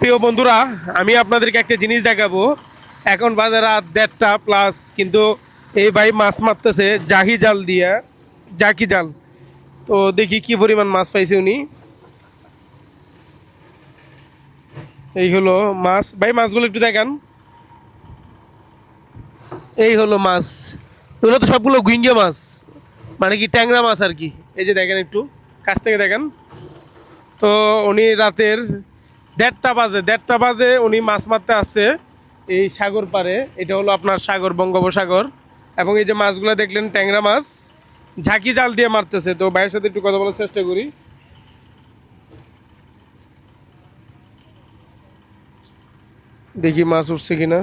প্রিয় বন্ধুরা, আমি আপনাদেরকে একটা জিনিস দেখাবো। এখন বাজার রাত দেড়টা প্লাস কিন্তু এই ভাই মাছ মারতেছে জাহি জাল দিয়ে জাকি জাল। তো দেখি কি পরিমাণ মাছ পাইছে উনি। এই হলো মাছ। ভাই, মাছগুলো একটু দেখান। এই হলো মাছ। এগুলো তো সবগুলো গুইঙ্গে মাছ। মানে কি ট্যাংরা মাছ আর কি। এই যে দেখেন একটু। কাছ থেকে দেখেন। তো উনি রাতের দেড়টা বাজে দেড়টা বাজে উনি মাছ মারতে আসছে এই সাগর পারে এটা হলো আপনার সাগর, বঙ্গোপসাগর। এবং এই যে মাছগুলো দেখলেন, ট্যাংরা মাছ, ঝাঁকি জাল দিয়ে মারতেছে। তো ভাইয়ের সাথে একটু কথা বলার চেষ্টা করি। দেখি মাছ উঠছে কিনা।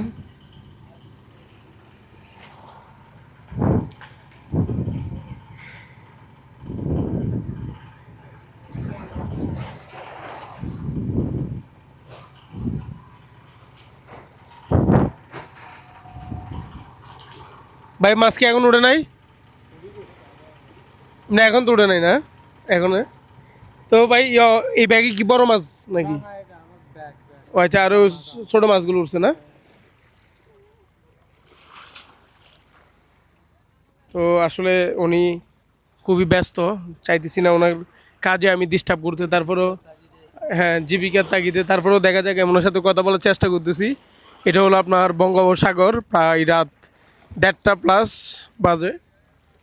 ভাই মাছ কি এখন উঠে নাই? না এখন তো উঠে নাই না? এখন? তো ভাই এই ব্যাগে কি বড় মাছ নাকি? ও আচ্ছা আরও ছোট মাছগুলো উঠছে না? তো আসলে উনি খুবই ব্যস্ত চাইতেছি না ওনার কাজে আমি ডিস্টার্ব করতে। তারপরেও হ্যাঁ জীবিকার তাগিদে। তারপরেও দেখা যাক এমনের সাথে কথা বলার চেষ্টা করতেছি। এটা হলো আপনার বঙ্গোপসাগর প্রায় রাত দেড়টা প্লাস বাজে।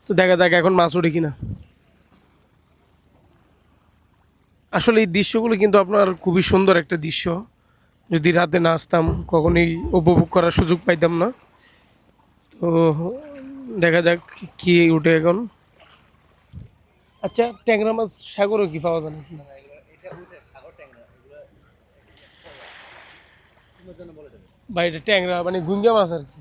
তো দেখা যাক এখন মাছ ওঠে কিনা। আসলে এই দৃশ্যগুলো কিন্তু আপনার খুবই সুন্দর একটা দৃশ্য। যদি রাতে না আসতাম, কখনোই উপভোগ করার সুযোগ পাইতাম না। তো দেখা যাক কি উঠে এখন। আচ্ছা ট্যাংরা মাছ সাগরও কি পাওয়া যায় নাকি? বাইরে ট্যাংরা মানে গুঙ্গা মাছ আর কি।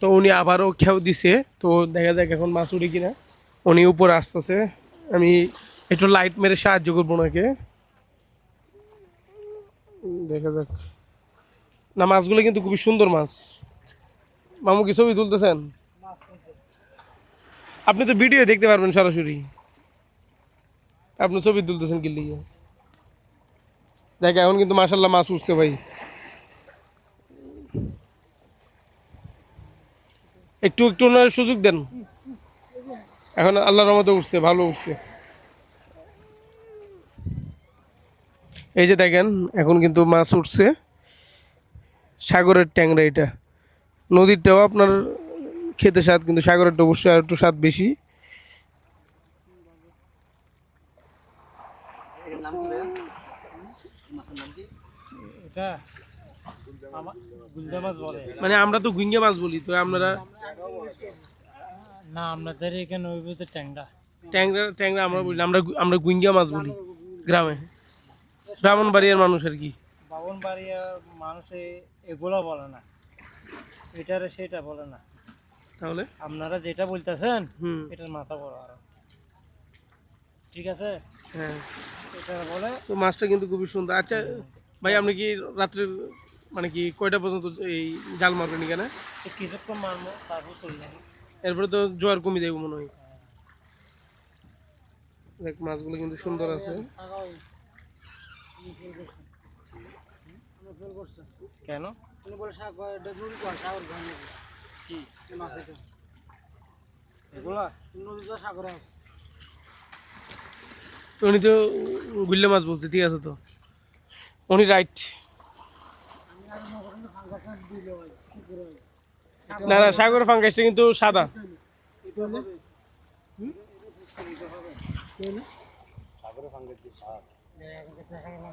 তো উনি আবারও খেয়াও দিছে। তো দেখা যাক এখন মাছ উঠে কিনা। উনি উপরে আসতেছে। আমি একটু লাইট মেরে সাহায্য করব ওনাকে। দেখা যাক। না, মাছগুলো কিন্তু খুবই সুন্দর মাছ। মামু কি ছবি তুলতেছেন? আপনি তো ভিডিও দেখতে পারবেন সরাসরি। আপনি ছবি তুলতেছেন কি দেখ, এখন কিন্তু মাসাল্লাহ মাছ উঠছে ভাই। একটু একটু ওনার সুযোগ দেন। এখন আল্লাহর রহমতে উঠছে ভালো উঠছে। এই যে দেখেন এখন কিন্তু মাছ উঠছে। সাগরের ট্যাংরা এটা। নদীরটাও আপনার খেতে স্বাদ কিন্তু সাগরেরটা অবশ্যই আর একটু স্বাদ বেশি। মানে আমরা তো গুঙ্গা মাছ বলি তো আপনারা না আপনাদের এখানে ওই বলতে ট্যাংরা। ট্যাংরা ট্যাংরা আমরা বলি আমরা আমরা গুঙ্গা মাছ বলি গ্রামে। ব্রাহ্মণবাড়িয়ার মানুষ আর কি। বাড়িয়া মানুষে এগুলো বলে না। এটারে সেটা বলে না। তাহলে? আপনারা যেটা বলতেছেন হুম। এটার মাথা বড় আরও। ঠিক আছে? হ্যাঁ। এটা বলে তো মাছটা কিন্তু খুবই সুন্দর। আচ্ছা ভাই আপনি কি রাত্রে মানে কি কয়টা পর্যন্ত এই জাল মারবেন এখানে? কিছুক্ষণ মারবো তারপর চলে যাব। এরপরে তো জোয়ার কমে দেবো মনে হয়। দেখ মাছগুলো কিন্তু সুন্দর আছে। কেন? উনি তো গুল্লে মাছ বলছে ঠিক আছে তো? উনি রাইট না না সাগর ফাঙ্গাসটা কিন্তু সাদা।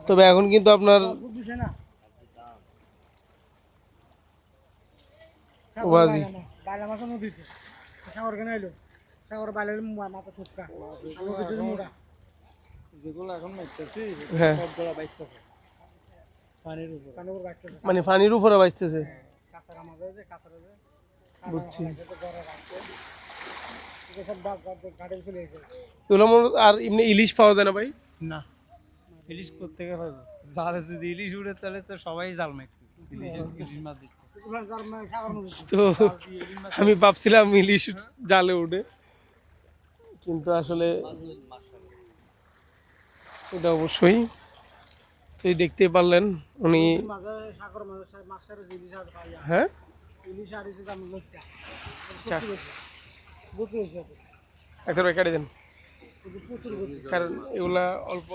তবে এখন কিন্তু আপনার ওবাজি বাইলা মাছ নদীতে সাগর কেন এলো সাগর বাইলে মাথা ফুটকা নদীতে মোড়া যেগুলো এখন মারতেছি। সবগুলো বাইসতেছে পানির উপর পানির উপর বাইসতেছে মানে পানির উপরে বাঁচতেছে? কাঁচারা মাঝে যে কাঁচারা যে বুঝছি। এগুলো আর এমনি ইলিশ পাওয়া যায় না ভাই? না। ইলিশ করতে গেলে পাবো? জালে যদি ইলিশ উড়ে তাহলে তো সবাই জাল মারতো। ইলিশ ইলিশ মাছ তো আমি ভাবছিলাম ইলিশ জালে উঠে কিন্তু আসলে এটা অবশ্যই তুই দেখতে পারলেন উনি হ্যাঁ? একটা কেটে দেন। কারণ এগুলা অল্প